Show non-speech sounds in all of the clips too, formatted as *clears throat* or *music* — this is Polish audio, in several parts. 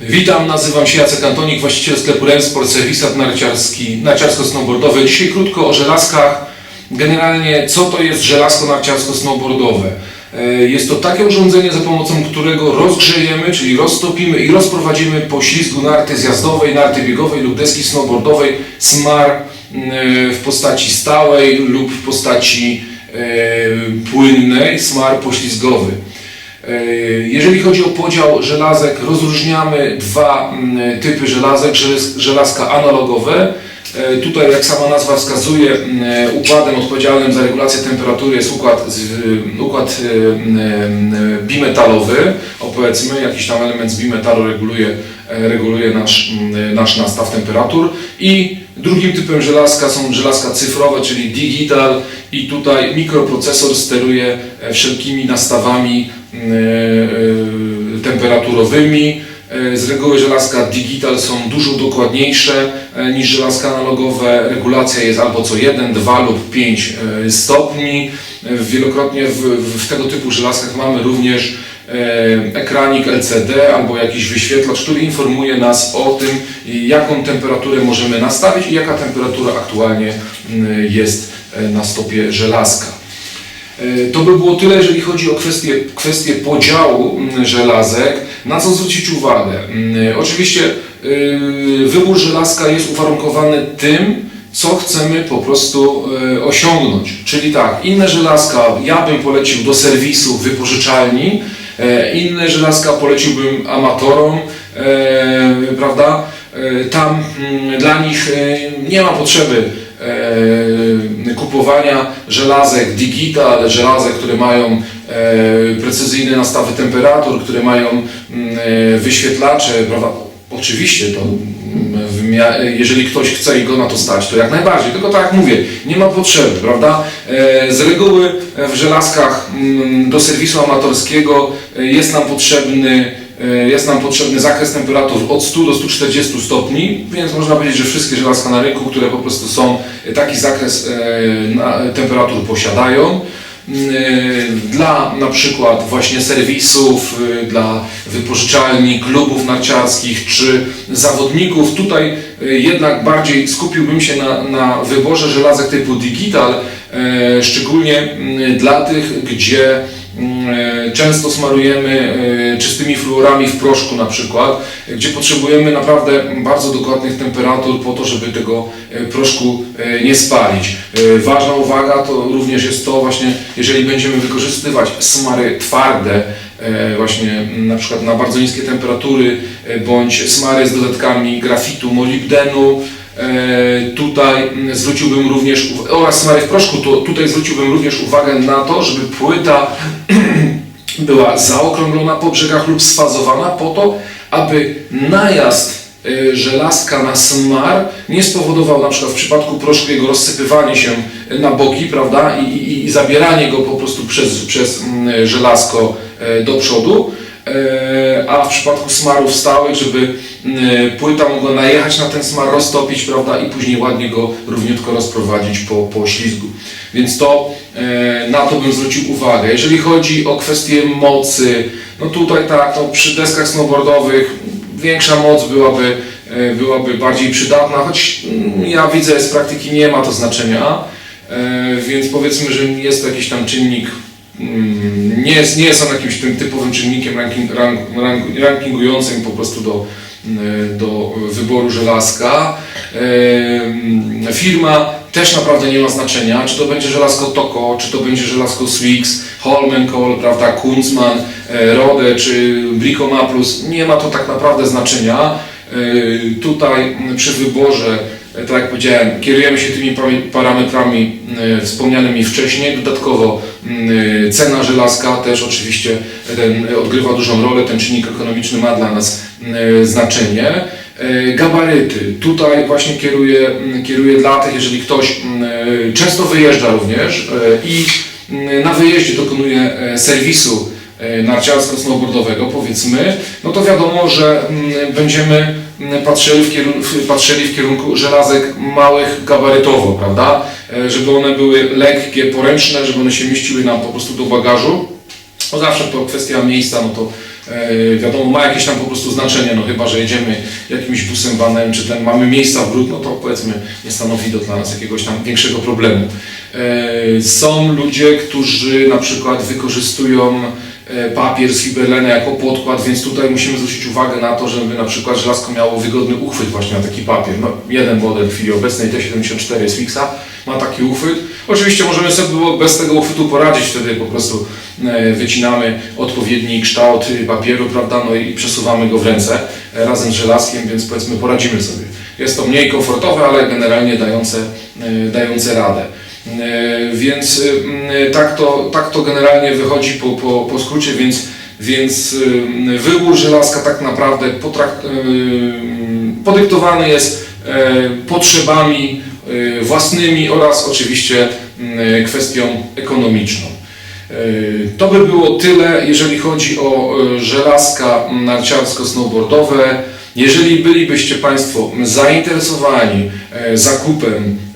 Witam, nazywam się Jacek Antonik, właściciel sklepu Remsport, serwisat narciarski, narciarsko-snowboardowy. Dzisiaj krótko o żelazkach. Generalnie, co to jest żelazko narciarsko-snowboardowe? E, Jest to takie urządzenie, za pomocą którego rozgrzejemy, czyli roztopimy i rozprowadzimy po ślizgu narty zjazdowej, narty biegowej lub deski snowboardowej smar e, w postaci stałej lub w postaci e, płynnej, smar poślizgowy. E, Jeżeli chodzi o podział żelazek, rozróżniamy dwa mm, typy żelazek, żelaz- żelazka analogowe. E, Tutaj, jak sama nazwa wskazuje, mm, układem odpowiedzialnym za regulację temperatury jest układ, z- układ e, mm, bimetalowy. O powiedzmy, jakiś tam element z bimetalu reguluje, reguluje nasz, mm, nasz nastaw temperatur. I drugim typem żelazka są żelazka cyfrowe, czyli digital i tutaj mikroprocesor steruje wszelkimi nastawami mm, temperaturowymi. E, Z reguły żelazka digital są dużo dokładniejsze e, niż żelazka analogowe. Regulacja jest albo co 1, 2 lub 5 e, stopni. E, Wielokrotnie w, w tego typu żelazkach mamy również e, ekranik LCD albo jakiś wyświetlacz, który informuje nas o tym, jaką temperaturę możemy nastawić i jaka temperatura aktualnie mm, jest e, na stopie żelazka. E, To by było tyle, jeżeli chodzi o kwestię, kwestię podziału żelazek. Na co zwrócić uwagę? Oczywiście yy, wybór żelazka jest uwarunkowany tym, co chcemy po prostu e, osiągnąć. Czyli tak, inne żelazka ja bym polecił do serwisu wypożyczalni, e, inne żelazka poleciłbym amatorom, e, prawda? E, Tam dla nich e, nie ma potrzeby e, kupowania żelazek digital, żelazek, które mają e, precyzyjne nastawy temperatur, które mają mm, e, wyświetlacze, prawda? Oczywiście to mm, jeżeli ktoś chce i go na to stać, to jak najbardziej, tylko tak jak mówię, nie ma potrzeby, prawda? E, Z reguły w żelazkach mm, do serwisu amatorskiego e, jest nam potrzebny e, jest nam potrzebny zakres temperatur od 100 do 140 stopni, więc można powiedzieć, że wszystkie żelazka na rynku, które po prostu są e, taki zakres e, temperatur posiadają. Mm, Dla na przykład właśnie serwisów, dla wypożyczalni, klubów narciarskich czy zawodników, tutaj jednak bardziej skupiłbym się na, na wyborze żelazek typu digital, e, szczególnie mm, dla tych, gdzie e, często smarujemy e, czystymi fluorami w proszku na przykład, gdzie potrzebujemy naprawdę bardzo dokładnych temperatur po to, żeby tego e, proszku e, nie spalić. E, Ważna uwaga to również jest to właśnie, jeżeli będziemy wykorzystywać smary twarde, e, właśnie m, na przykład na bardzo niskie temperatury, e, bądź smary z dodatkami grafitu, molibdenu, E, Tutaj mm, zwróciłbym również, oraz smary w proszku, to tutaj zwróciłbym również uwagę na to, żeby płyta *clears throat* była zaokrąglona po brzegach lub sfazowana po to, aby najazd e, żelazka na smar nie spowodował na przykład w przypadku proszku jego rozsypywanie się na boki, prawda, i, i, i zabieranie go po prostu przez, przez mm, żelazko e, do przodu, a w przypadku smarów stałych, żeby e, płyta mogła najechać na ten smar, roztopić, prawda, i później ładnie go równiutko rozprowadzić po, po ślizgu. Więc to e, na to bym zwrócił uwagę. Jeżeli chodzi o kwestię mocy, no tutaj tak, no przy deskach snowboardowych większa moc byłaby, e, byłaby bardziej przydatna, choć mm, ja widzę z praktyki nie ma to znaczenia, e, więc powiedzmy, że jest to jakiś tam czynnik nie jest, nie jest on jakimś tym typowym czynnikiem ranking, rank, rank, rankingującym po prostu do, mm, do wyboru żelazka. Firma też naprawdę nie ma znaczenia, czy to będzie żelazko Toko, czy to będzie żelazko Swix, Holmenkoll, prawda, Kunzman, e, Rode czy Brico Maplus. Nie ma to tak naprawdę znaczenia. E, Tutaj mm, przy wyborze tak jak powiedziałem, kierujemy się tymi parametrami e, wspomnianymi wcześniej. Dodatkowo mm, e, cena żelazka też oczywiście e, odgrywa dużą rolę, ten czynnik ekonomiczny ma dla nas e, znaczenie. E, Gabaryty. Tutaj właśnie kieruję, mm, kieruję dla tych, jeżeli ktoś mm, e, często wyjeżdża również e, i mm, na wyjeździe dokonuje e, serwisu e, narciarsko-snowboardowego powiedzmy, no to wiadomo, że mm, będziemy mm, patrzyli w, kierunku, patrzyli w kierunku żelazek małych gabarytowo, prawda? E, Żeby one były lekkie, poręczne, żeby one się mieściły nam po prostu do bagażu. No zawsze to kwestia miejsca, no to E, wiadomo, ma jakieś tam po prostu znaczenie, no chyba, że jedziemy jakimś busem, vanem, czy ten mamy miejsca w brud, no to powiedzmy nie stanowi to dla nas jakiegoś tam większego problemu. E, są ludzie, którzy na przykład wykorzystują papier z fiberlena jako podkład, więc tutaj musimy zwrócić uwagę na to, żeby na przykład żelazko miało wygodny uchwyt właśnie na taki papier. No, jeden model w chwili obecnej T74 z Fixa ma taki uchwyt. Oczywiście możemy sobie bez tego uchwytu poradzić, wtedy po prostu e, wycinamy odpowiedni kształt papieru, prawda, no i przesuwamy go w ręce e, razem z żelazkiem, więc powiedzmy poradzimy sobie. Jest to mniej komfortowe, ale generalnie dające, e, dające radę. E, Więc mm, tak to, tak to generalnie wychodzi po, po, po skrócie, więc, więc y, wybór żelazka tak naprawdę podyktowany jest e, potrzebami własnymi oraz oczywiście kwestią ekonomiczną. To by było tyle, jeżeli chodzi o żelazka narciarsko-snowboardowe. Jeżeli bylibyście Państwo zainteresowani e, zakupem e,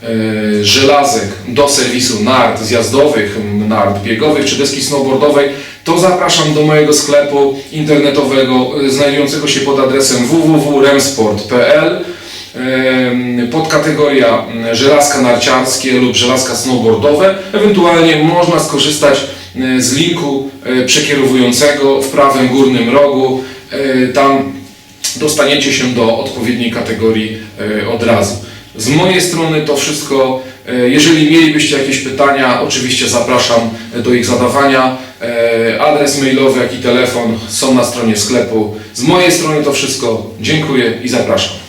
żelazek do serwisu nart zjazdowych, nart biegowych czy deski snowboardowej, to zapraszam do mojego sklepu internetowego e, znajdującego się pod adresem www.remsport.pl em, podkategoria m, żelazka narciarskie lub żelazka snowboardowe. Ewentualnie można skorzystać e, z linku e, przekierowującego w prawym górnym rogu. E, Tam dostaniecie się do odpowiedniej kategorii e, od razu. Z mojej strony to wszystko. E, Jeżeli mielibyście jakieś pytania, oczywiście zapraszam do ich zadawania. E, Adres mailowy, jak i telefon są na stronie sklepu. Z mojej strony to wszystko. Dziękuję i zapraszam.